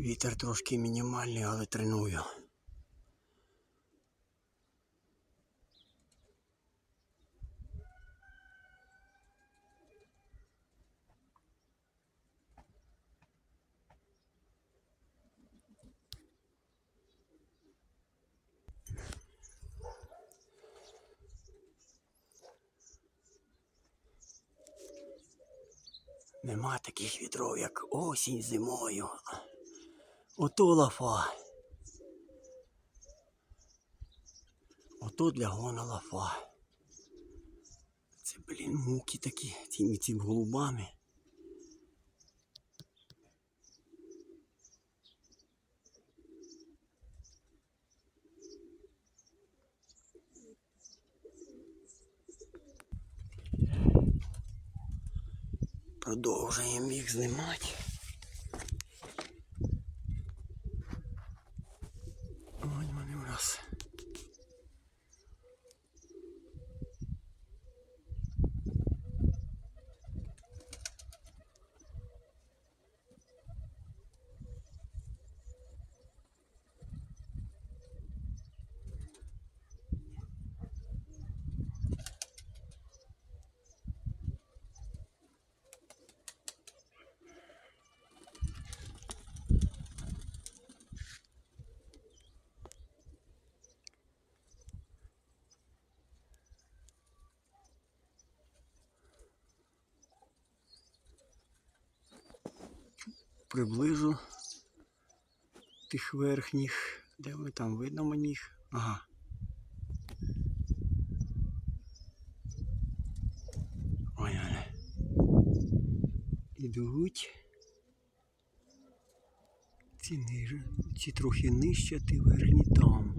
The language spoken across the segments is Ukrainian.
Вітер трошки мінімальний, але треную. Нема таких вітров, як осінь зимою. Ото лафа. Ото для гона лафа. Це, блін, муки такі, цими цими голубами. Продовжуємо їх знімати. Ось вони у нас. Приближу тих верхніх. Де ми там видно мені їх? Ага. Ой, вони. Ідуть. Ці ниже, ці трохи нижче, ти верхні там.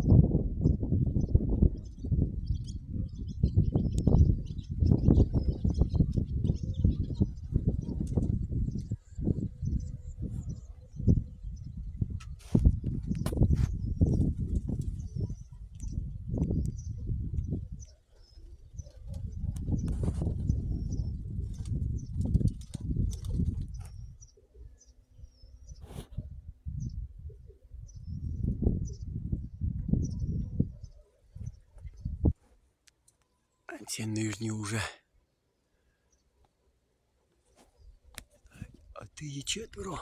ці нижні вже. А ти є четверо.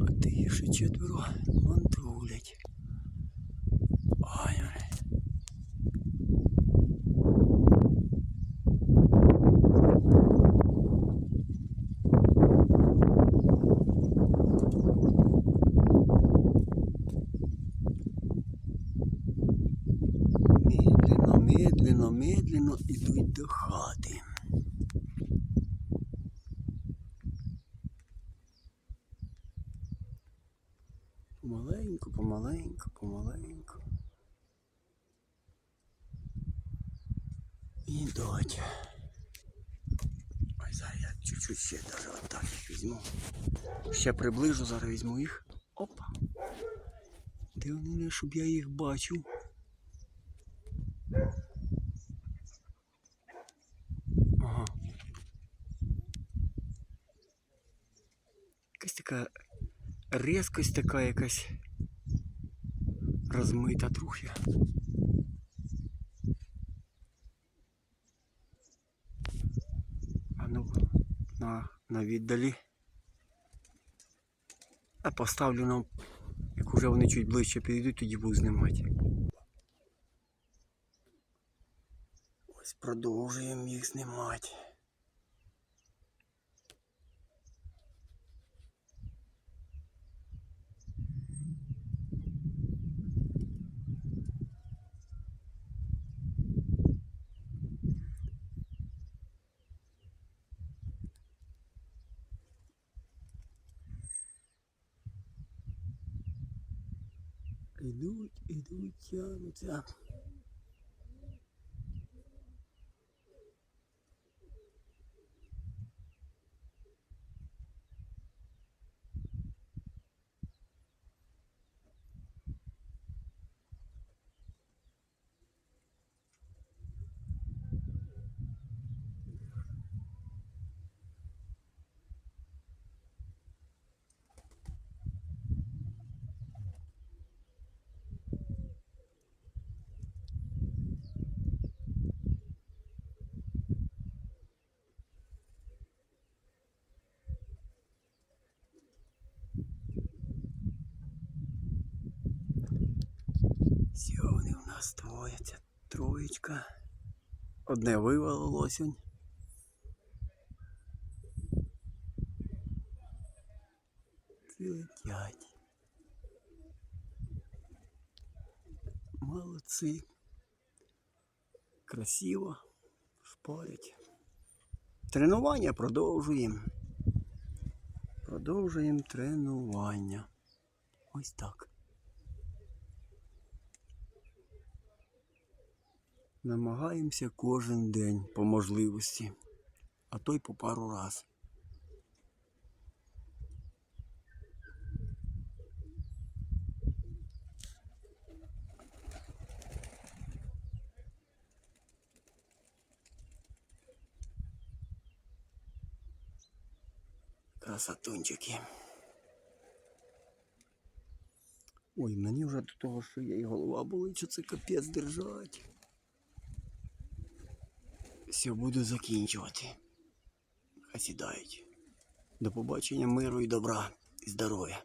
А ти є ще четверо. Мантулять. Ідуть до хати. Помаленьку, помаленьку, помаленьку. Ідуть. Ой, зараз я чуть-чуть ще даже отак їх візьму. Ще приближу, зараз візьму їх. Опа. Де вони, щоб я їх бачив? Така різкость така якась розмита трохи. А ну, на, на віддалі. А поставлю нам, як уже вони чуть ближче підійдуть, тоді буду знімати. Ось продовжуємо їх знімати. Ідуть, ідуть, тянуться. Вони у нас це троєчка. Одне вивело лосень. Ці летять. Молодці. Красиво. Шпарять. Тренування продовжуємо. Продовжуємо тренування. Ось так. Намагаємося кожен день по можливості, а то й по пару раз. Красотунчики. Ой, мені вже до того, що є і голова болить, що це капець держать. Все, буду закінчувати. Хай сідають. До побачення, миру і добра і здоров'я.